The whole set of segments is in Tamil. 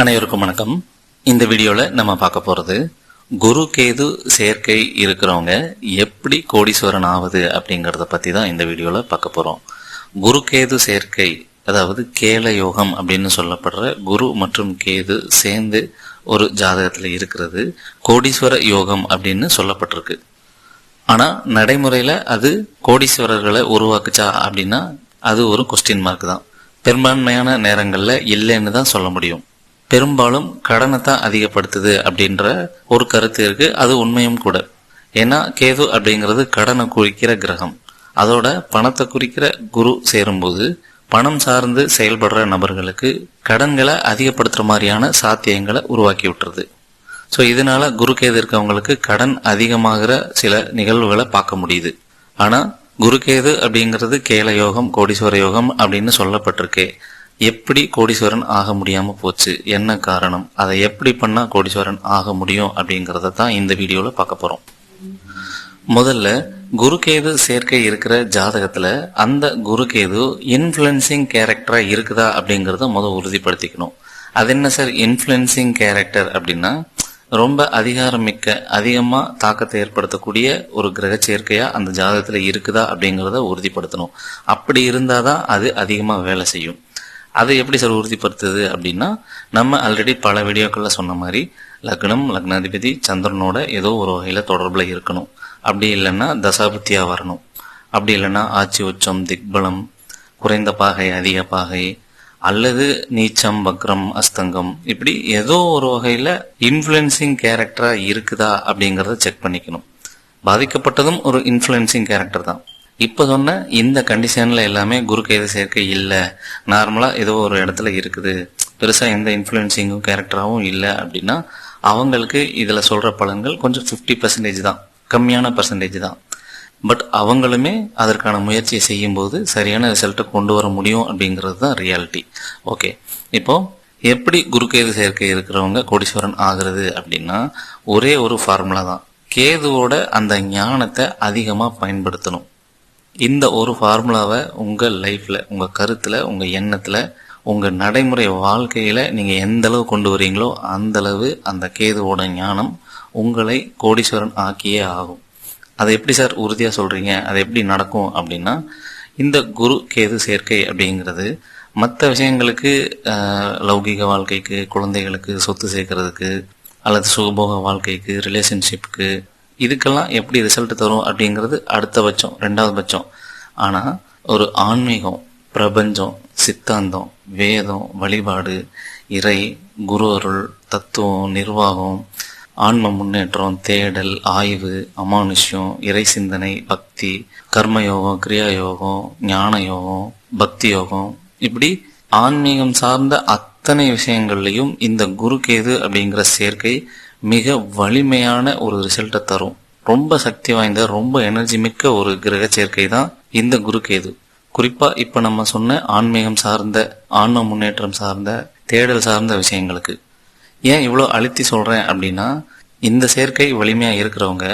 அனைவருக்கும் வணக்கம். இந்த வீடியோல நம்ம பார்க்க போறது குரு கேது சேர்க்கை இருக்கிறவங்க எப்படி கோடீஸ்வரன் ஆகுது அப்படிங்கறத பத்தி தான் இந்த வீடியோல பார்க்க போறோம். குரு கேது சேர்க்கை அதாவது கேல யோகம் அப்படின்னு சொல்லப்படுற குரு மற்றும் கேது சேர்ந்து ஒரு ஜாதகத்துல இருக்கிறது கோடீஸ்வர யோகம் அப்படின்னு சொல்லப்பட்டிருக்கு. ஆனா நடைமுறையில அது கோடீஸ்வரர்களை உருவாக்குச்சா அப்படின்னா அது ஒரு கொஸ்டின் மார்க் தான். பெரும்பான்மையான நேரங்களில் இல்லைன்னு தான் சொல்ல முடியும். பெரும்பாலும் கடனை தான் அதிகப்படுத்துது அப்படின்ற ஒரு கருத்து இருக்கு. அது உண்மையும் கூட. ஏன்னா கேது அப்படிங்கிறது கடனை குறிக்கிற கிரகம். அதோட பணத்தை குறிக்கிற குரு சேரும்போது பணம் சார்ந்து செயல்படுற நபர்களுக்கு கடன்களை அதிகப்படுத்துற மாதிரியான சாத்தியங்களை உருவாக்கி விட்டுருது ஸோ இதனால குருகேது இருக்கவங்களுக்கு கடன் அதிகமாகிற சில நிகழ்வுகளை பார்க்க முடியுது. ஆனா குருகேது அப்படிங்கிறது கேல யோகம் கோடீஸ்வர யோகம் அப்படின்னு சொல்லப்பட்டிருக்கே. எப்படி கோடீஸ்வரன் ஆக முடியாமல் போச்சு? என்ன காரணம்? அதை எப்படி பண்ணால் கோடீஸ்வரன் ஆக முடியும் அப்படிங்கிறத தான் இந்த வீடியோவில் பார்க்க போகிறோம் முதல்ல குருகேது சேர்க்கை இருக்கிற ஜாதகத்தில் அந்த குருகேது இன்ஃப்ளூயன்சிங் கேரக்டராக இருக்குதா அப்படிங்கிறத முதல் உறுதிப்படுத்திக்கணும். அது என்ன சார்? இன்ஃப்ளூயன்சிங் கேரக்டர் அப்படின்னா ரொம்ப அதிகாரமிக்க அதிகமாக தாக்கத்தை ஏற்படுத்தக்கூடிய ஒரு கிரக சேர்க்கையாக அந்த ஜாதகத்தில் இருக்குதா அப்படிங்கிறத உறுதிப்படுத்தணும். அப்படி இருந்தால் தான் அது அதிகமாக வேலை செய்யும். அதை எப்படி சார் உறுதிப்படுத்துது அப்படின்னா நம்ம ஆல்ரெடி பல வீடியோக்களில் சொன்ன மாதிரி லக்னம் லக்னாதிபதி சந்திரனோட ஏதோ ஒரு வகையில் தொடர்பில் இருக்கணும். அப்படி இல்லைன்னா தசாபுத்தியாக வரணும். அப்படி இல்லைன்னா ஆட்சி உச்சம் திக்பலம் குறைந்த பாகை அதிக பாகை அல்லது நீச்சம் வக்ரம் அஸ்தங்கம் இப்படி ஏதோ ஒரு வகையில் இன்ஃப்ளூயன்சிங் கேரக்டராக இருக்குதா அப்படிங்கிறத செக் பண்ணிக்கணும். பாதிக்கப்பட்டதும் ஒரு இன்ஃப்ளூயன்சிங் கேரக்டர் தான். இப்போ சொன்ன இந்த கண்டிஷனில் எல்லாமே குரு கைது சேர்க்கை இல்லை. நார்மலாக ஏதோ ஒரு இடத்துல இருக்குது. பெருசாக எந்த இன்ஃப்ளூயன்சிங்கும் கேரக்டராகவும் இல்லை அப்படின்னா அவங்களுக்கு இதில் சொல்கிற பலன்கள் கொஞ்சம் 50% பர்சன்டேஜ் தான். கம்மியான பர்சன்டேஜ் தான். பட் அவங்களுமே அதற்கான முயற்சியை செய்யும்போது சரியான ரிசல்ட்டை கொண்டு வர முடியும் அப்படிங்கிறது தான் ரியாலிட்டி ஓகே இப்போது எப்படி குருகேது சேர்க்கை இருக்கிறவங்க கோடீஸ்வரன் ஆகிறது அப்படின்னா ஒரே ஒரு ஃபார்முலா தான். கேதுவோட அந்த ஞானத்தை அதிகமாக பயன்படுத்தணும். இந்த ஒரு ஃபார்முலாவை உங்கள் லைஃப்பில் உங்கள் கருத்தில் உங்கள் எண்ணத்தில் உங்கள் நடைமுறை வாழ்க்கையில் நீங்கள் எந்த அளவு கொண்டு வரீங்களோ அந்த அளவு அந்த கேதுவோட ஞானம் உங்களை கோடீஸ்வரன் ஆக்கியே ஆகும். அதை எப்படி சார் உறுதியாக சொல்கிறீங்க அது எப்படி நடக்கும் அப்படின்னா இந்த குரு கேது சேர்க்கை அப்படிங்கிறது மற்ற விஷயங்களுக்கு லௌகீக லௌகிக வாழ்க்கைக்கு குழந்தைகளுக்கு சொத்து சேர்க்கறதுக்கு அல்லது சுகபோக வாழ்க்கைக்கு ரிலேஷன்ஷிப்புக்கு இதுக்கெல்லாம் எப்படி ரிசல்ட் தரும் அப்படிங்கிறது அடுத்த பட்சம் ரெண்டாவது பட்சம். ஆனால் ஒரு ஆன்மீகம் பிரபஞ்சம் சித்தாந்தம் வேதம் வழிபாடு இறை குரு அருள் தத்துவம் நிர்வாகம் ஆன்ம முன்னேற்றம் தேடல் ஆய்வு அமானுஷ்யம் இறை சிந்தனை பக்தி கர்மயோகம் கிரியா யோகம் ஞான யோகம் பக்தி யோகம் இப்படி ஆன்மீகம் சார்ந்த அத்தனை விஷயங்கள்லையும் இந்த குருகேது அப்படிங்கிற சேர்க்கை மிக வலிமையான ஒரு ரிசல்ட்டை தரும். ரொம்ப சக்தி வாய்ந்த ரொம்ப எனர்ஜி மிக்க ஒரு கிரக சேர்க்கை தான் இந்த குருகேது குறிப்பா இப்ப நம்ம சொன்ன ஆன்மீகம் சார்ந்த ஆன்ம முன்னேற்றம் சார்ந்த தேடல் சார்ந்த விஷயங்களுக்கு. ஏன் இவ்வளோ அழுத்தி சொல்றேன் அப்படின்னா இந்த சேர்க்கை வலிமையா இருக்கிறவங்க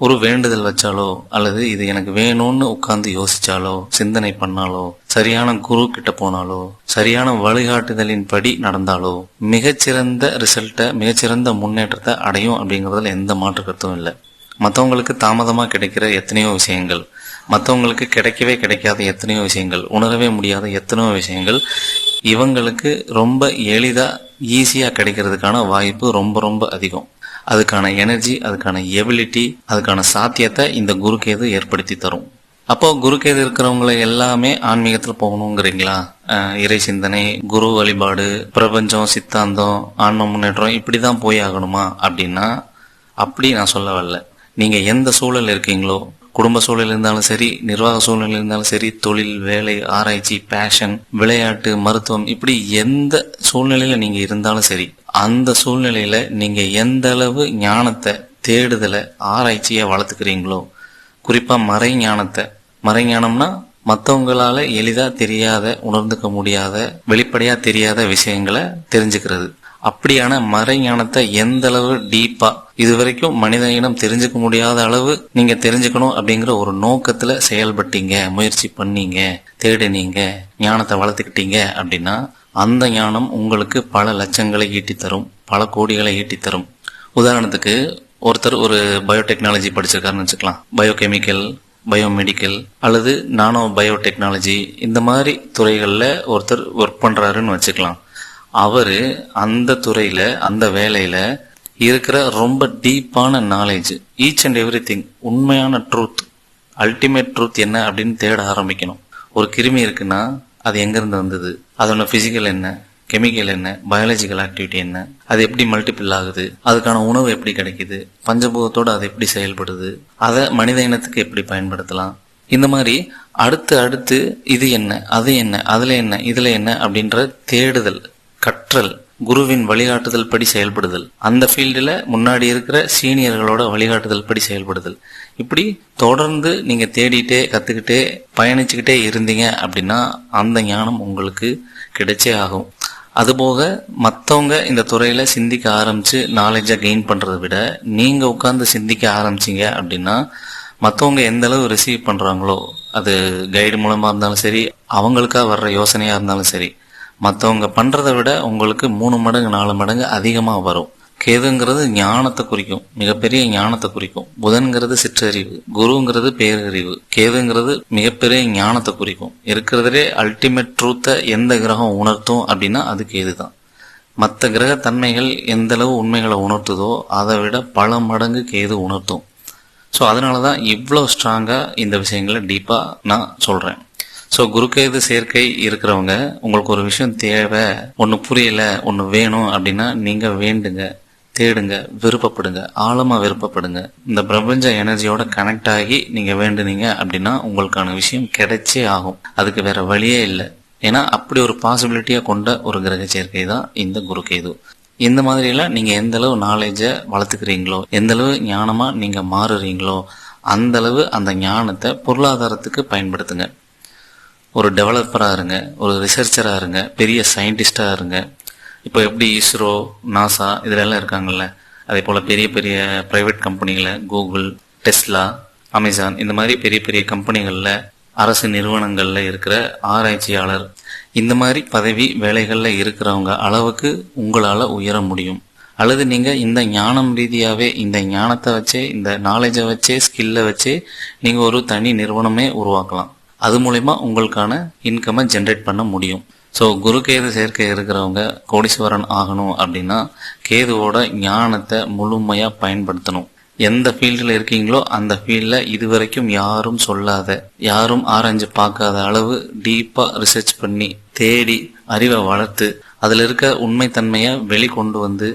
ஒரு வேண்டுதல் வச்சாலோ அல்லது இது எனக்கு வேணும்னு உட்கார்ந்து யோசிச்சாலோ சிந்தனை பண்ணாலோ சரியான குரு கிட்ட போனாலோ சரியான வழிகாட்டுதலின் படி நடந்தாலோ மிகச்சிறந்த ரிசல்ட்டை மிகச்சிறந்த முன்னேற்றத்தை அடையும் அப்படிங்கிறதுல எந்த மாற்று கருத்தும் இல்லை. மற்றவங்களுக்கு தாமதமாக கிடைக்கிற எத்தனையோ விஷயங்கள் மற்றவங்களுக்கு கிடைக்கவே கிடைக்காத எத்தனையோ விஷயங்கள் உணரவே முடியாத எத்தனையோ விஷயங்கள் இவங்களுக்கு ரொம்ப எளிதாக ஈஸியாக கிடைக்கிறதுக்கான வாய்ப்பு ரொம்ப ரொம்ப அதிகம். அதுக்கான எனர்ஜி அதுக்கான எபிலிட்டி அதுக்கான சாத்தியத்தை இந்த குருகேது ஏற்படுத்தி தரும். அப்போ குருகேது இருக்கிறவங்களை எல்லாமே ஆன்மீகத்துல போகணுங்கிறீங்களா? இறை சிந்தனை குரு வழிபாடு பிரபஞ்சம் சித்தாந்தம் ஆன்ம முன்னேற்றம் இப்படிதான் போய் ஆகணுமா அப்படின்னா அப்படி நான் சொல்ல வரல. நீங்க எந்த சூழல் இருக்கீங்களோ குடும்ப சூழல் இருந்தாலும் சரி நிர்வாக சூழல் இருந்தாலும் சரி தொழில் வேலை ஆராய்ச்சி பேஷன் விளையாட்டு மருத்துவம் இப்படி எந்த சூழ்நிலையில நீங்க இருந்தாலும் சரி அந்த சூழ்நிலையில நீங்க எந்த அளவு ஞானத்தை தேடுதலை ஆராய்ச்சியை வளர்த்துக்கிறீங்களோ குறிப்பா மறை ஞானத்தை. மறை ஞானம்னா மற்றவங்களால எளிதா தெரியாத உணர்ந்துக்க முடியாத வெளிப்படையா தெரியாத விஷயங்களை தெரிஞ்சுக்கிறது. அப்படியான மறை ஞானத்தை எந்த அளவு டீப்பா இது வரைக்கும் மனித இனம் தெரிஞ்சுக்க முடியாத அளவு நீங்க தெரிஞ்சுக்கணும் அப்படிங்கிற ஒரு நோக்கத்துல செயல்பட்டீங்க முயற்சி பண்ணீங்க தேடினீங்க ஞானத்தை வளர்த்துக்கிட்டீங்க அப்படின்னா அந்த ஞானம் உங்களுக்கு பல லட்சங்களை ஈட்டித்தரும் பல கோடிகளை ஈட்டித்தரும். உதாரணத்துக்கு ஒருத்தர் ஒரு பயோடெக்னாலஜி படிச்சிருக்காருன்னு வச்சுக்கலாம். பயோகெமிக்கல் பயோமெடிக்கல் அல்லது நானோ பயோடெக்னாலஜி இந்த மாதிரி துறைகளில் ஒருத்தர் ஒர்க் பண்ணுறாருன்னு வச்சுக்கலாம். அவர் அந்த துறையில் அந்த வேலையில் இருக்கிற ரொம்ப டீப்பான knowledge each and every thing உண்மையான ட்ரூத் அல்டிமேட் ட்ரூத் என்ன அப்படின்னு தேட ஆரம்பிக்கணும். ஒரு கிருமி இருக்குன்னா அது எங்கேருந்து வந்தது? அதோட ஃபிசிக்கல் என்ன கெமிக்கல் என்ன பயாலஜிக்கல் ஆக்டிவிட்டி என்ன அது எப்படி மல்டிபிள் ஆகுது அதுக்கான உணவு எப்படி கிடைக்குது பஞ்சபூதத்தோடு அது எப்படி செயல்படுது அதை மனித இனத்துக்கு எப்படி பயன்படுத்தலாம் இந்த மாதிரி அடுத்து அடுத்து இது என்ன அது என்ன அதில் என்ன இதில் என்ன அப்படின்ற தேடுதல் கற்றல் குருவின் வழிகாட்டுதல் படி செயல்படுதல். அந்த ஃபீல்டில் முன்னாடி இருக்கிற சீனியர்களோட வழிகாட்டுதல் படி செயல்படுதல். இப்படி தொடர்ந்து நீங்கள் தேடிட்டே கற்றுக்கிட்டே பயணிச்சுக்கிட்டே இருந்தீங்க அப்படின்னா அந்த ஞானம் உங்களுக்கு கிடைச்சே ஆகும். அதுபோக மற்றவங்க இந்த துறையில் சிந்திக்க ஆரம்பித்து நாலேஜை கெயின் பண்ணுறதை விட நீங்கள் உட்காந்து சிந்திக்க ஆரம்பிச்சீங்க அப்படின்னா மற்றவங்க எந்த அளவு ரிசீவ் பண்ணுறாங்களோ அது கைடு மூலமாக இருந்தாலும் சரி அவங்களுக்காக வர்ற யோசனையாக இருந்தாலும் சரி மற்றவங்க பண்ணுறதை விட உங்களுக்கு மூணு மடங்கு நாலு மடங்கு அதிகமாக வரும். கேதுங்கிறது ஞானத்தை குறிக்கும். மிகப்பெரிய ஞானத்தை குறிக்கும். புதன்கிறது சிற்றறிவு. குருங்கிறது பேரறிவு. கேதுங்கிறது மிகப்பெரிய ஞானத்தை குறிக்கும். இருக்கிறதுலே அல்டிமேட் ட்ரூத்தை எந்த கிரகம் உணர்த்தும் அப்படின்னா அது கேது தான் மற்ற கிரக தன்மைகள் எந்தளவு உண்மைகளை உணர்த்துதோ அதை விட பல மடங்கு கேது உணர்த்தும். ஸோ அதனால தான் இவ்வளோ ஸ்ட்ராங்காக இந்த விஷயங்களை டீப்பாக நான் சொல்கிறேன் ஸோ குருக்கேது சேர்க்கை இருக்கிறவங்க உங்களுக்கு ஒரு விஷயம் தேவை ஒன்று புரியல ஒன்று வேணும் அப்படின்னா நீங்கள் வேண்டுங்க தேடுங்க விருப்பப்படுங்க ஆழமாக விருப்பப்படுங்க. இந்த பிரபஞ்ச எனர்ஜியோட கனெக்ட் ஆகி நீங்கள் வேண்டுனீங்க அப்படின்னா உங்களுக்கான விஷயம் கிடைச்சே ஆகும். அதுக்கு வேற வழியே இல்லை. ஏன்னா அப்படி ஒரு பாசிபிலிட்டியாக கொண்ட ஒரு கிரக சேர்க்கை தான் இந்த குருகேது இந்த மாதிரியெல்லாம் நீங்கள் எந்த அளவு நாலேஜை வளர்த்துக்கிறீங்களோ எந்த அளவு ஞானமாக நீங்கள் மாறுறீங்களோ அந்த அளவு அந்த ஞானத்தை பொருளாதாரத்துக்கு பயன்படுத்துங்க. ஒரு டெவலப்பராக இருங்க ஒரு ரிசர்ச்சராக இருங்க பெரிய சயின்டிஸ்டாக இருங்க. இப்போ எப்படி இஸ்ரோ நாசா இதிலெல்லாம் இருக்காங்கல்ல அதே போல் பெரிய பெரிய ப்ரைவேட் கம்பெனிகளை கூகுள் டெஸ்லா அமேசான் இந்த மாதிரி பெரிய பெரிய கம்பெனிகளில் அரசு நிறுவனங்களில் இருக்கிற ஆராய்ச்சியாளர் இந்த மாதிரி பதவி வேலைகளில் இருக்கிறவங்க அளவுக்கு உங்களால் உயர முடியும். அல்லது நீங்கள் இந்த ஞானம் ரீதியாகவே இந்த ஞானத்தை வச்சே இந்த நாலேஜை வச்சே ஸ்கில்லை வச்சே நீங்கள் ஒரு தனி நிறுவனமே உருவாக்கலாம். அது மூலயமா உங்களுக்கான இன்கமை ஜென்ரேட் பண்ண முடியும். ஸோ குரு கேது சேர்க்கை இருக்கிறவங்க கோடீஸ்வரன் ஆகணும் அப்படின்னா கேதுவோட ஞானத்தை முழுமையாக பயன்படுத்தணும். எந்த ஃபீல்டில் இருக்கீங்களோ அந்த ஃபீல்டில் இதுவரைக்கும் யாரும் சொல்லாத யாரும் ஆராய்ஞ்சு பார்க்காத அளவு டீப்பாக ரிசர்ச் பண்ணி தேடி அறிவை வளர்த்து அதில் இருக்க உண்மைத்தன்மையை வெளிக்கொண்டு வந்து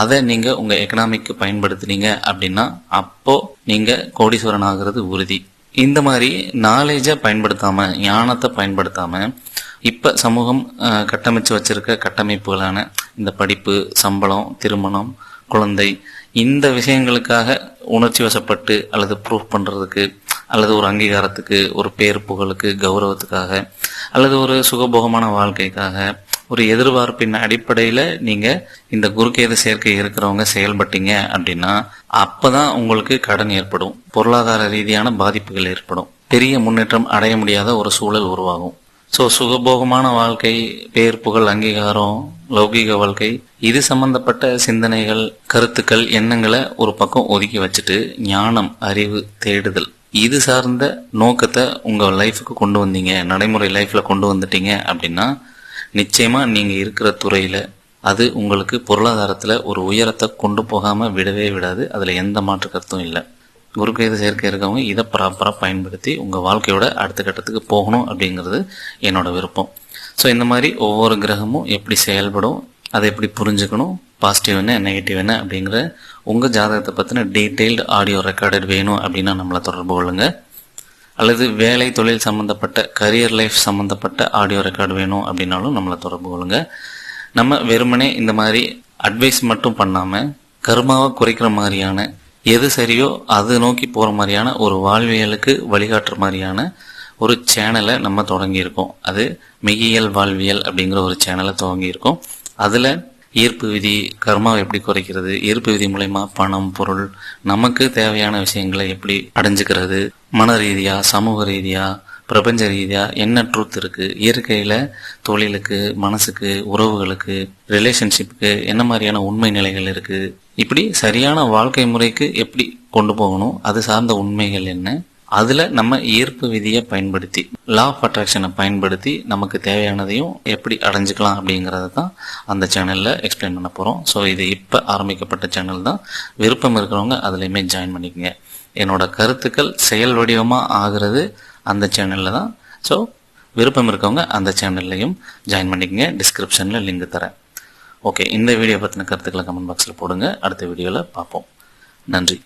அதை நீங்கள் உங்கள் எக்கனாமிக்கு பயன்படுத்துனீங்க அப்படின்னா அப்போது நீங்கள் கோடீஸ்வரன் ஆகிறது உறுதி. இந்த மாதிரி நாலேஜை பயன்படுத்தாமல் ஞானத்தை பயன்படுத்தாமல் இப்போ சமூகம் கட்டமைச்சு வச்சிருக்க கட்டமைப்புகளான இந்த படிப்பு சம்பளம் திருமணம் குழந்தை இந்த விஷயங்களுக்காக உணர்ச்சி வசப்பட்டு அல்லது ப்ரூஃப் பண்ணுறதுக்கு அல்லது ஒரு அங்கீகாரத்துக்கு ஒரு பேர் புகழுக்கு கௌரவத்துக்காக அல்லது ஒரு சுகபோகமான வாழ்க்கைக்காக ஒரு எதிர்பார்ப்பின் அடிப்படையில் நீங்க இந்த குருக்கேது சேர்க்கை இருக்கிறவங்க செயல்பட்டீங்க அப்படின்னா அப்பதான் உங்களுக்கு கடன் ஏற்படும். பொருளாதார ரீதியான பாதிப்புகள் ஏற்படும். பெரிய முன்னேற்றம் அடைய முடியாத ஒரு சூழல் உருவாகும். ஸோ சுகபோகமான வாழ்க்கை பேர் புகழ் அங்கீகாரம் லௌகீக வாழ்க்கை இது சம்பந்தப்பட்ட சிந்தனைகள் கருத்துக்கள் எண்ணங்களை ஒரு பக்கம் ஒதுக்கி வச்சுட்டு ஞானம் அறிவு தேடுதல். இது சார்ந்த நோக்கத்தை உங்க லைஃபுக்கு கொண்டு வந்தீங்க நடைமுறை லைஃப்ல கொண்டு வந்துட்டீங்க அப்படின்னா நிச்சயமா நீங்க இருக்கிற துறையில அது உங்களுக்கு பொருளாதாரத்துல ஒரு உயரத்தை கொண்டு போகாம விடவே விடாது. அதுல எந்த மாற்று கருத்தும் இல்லை. குருக்கேது சேர்க்கை இருக்கவங்க இதை ப்ராப்பராக பயன்படுத்தி உங்கள் வாழ்க்கையோட அடுத்த கட்டத்துக்கு போகணும் அப்படிங்கிறது என்னோட விருப்பம். ஸோ இந்த மாதிரி ஒவ்வொரு கிரகமும் எப்படி செயல்படும் அதை எப்படி புரிஞ்சுக்கணும் பாசிட்டிவ் என்ன நெகட்டிவ் என்ன அப்படிங்கிற உங்கள் ஜாதகத்தை பற்றின டீட்டெயில்டு ஆடியோ ரெக்கார்டட் வேணும் அப்படின்னா நம்மளை தொடர்பு கொள்ளுங்கள் அல்லது வேலை தொழில் சம்மந்தப்பட்ட கரியர் லைஃப் சம்மந்தப்பட்ட ஆடியோ ரெக்கார்டு வேணும் அப்படின்னாலும் நம்மளை தொடர்பு கொள்ளுங்க. நம்ம வெறுமனே இந்த மாதிரி அட்வைஸ் மட்டும் பண்ணாமல் கர்மாவை குறைக்கிற மாதிரியான எது சரியோ அது நோக்கி போகிற மாதிரியான ஒரு வாழ்வியலுக்கு வழிகாட்டுற மாதிரியான ஒரு சேனலை நம்ம தொடங்கியிருக்கோம். அது மெய்யியல் வாழ்வியல் அப்படிங்கிற ஒரு சேனலை துவங்கியிருக்கோம் அதில் ஈர்ப்பு விதி கர்மாவை எப்படி குறைக்கிறது? ஈர்ப்பு விதி மூலயமா பணம் பொருள் நமக்கு தேவையான விஷயங்களை எப்படி அடைஞ்சுக்கிறது? மன ரீதியா சமூக ரீதியா பிரபஞ்ச ரீதியாக என்ன ட்ரூத் இருக்குது இயற்கையில் தொழிலுக்கு மனசுக்கு உறவுகளுக்கு ரிலேஷன்ஷிப்புக்கு என்ன மாதிரியான உண்மை நிலைகள் இருக்குது இப்படி சரியான வாழ்க்கை முறைக்கு எப்படி கொண்டு போகணும்? அது சார்ந்த உண்மைகள் என்ன? அதில் நம்ம ஈர்ப்பு விதியை பயன்படுத்தி லா ஆஃப் அட்ராக்ஷனை பயன்படுத்தி நமக்கு தேவையானதையும் எப்படி அடைஞ்சுக்கலாம் அப்படிங்கிறத தான் அந்த சேனலில் எக்ஸ்பிளைன் பண்ண போகிறோம் ஸோ இது இப்போ ஆரம்பிக்கப்பட்ட சேனல் தான். விருப்பம் இருக்கிறவங்க அதுலேயுமே ஜாயின் பண்ணிக்கங்க. என்னோட கருத்துக்கள் செயல் வடிவமாக ஆகிறது அந்த சேனலில் தான். ஸோ விருப்பம் இருக்கவங்க அந்த சேனல்லையும் ஜாயின் பண்ணிக்கங்க. டிஸ்கிரிப்ஷனில் லிங்க் தரேன். ஓகே இந்த வீடியோ பற்றின கருத்துக்களை கமெண்ட் பாக்ஸில் போடுங்க. அடுத்த வீடியோவில் பார்ப்போம். நன்றி.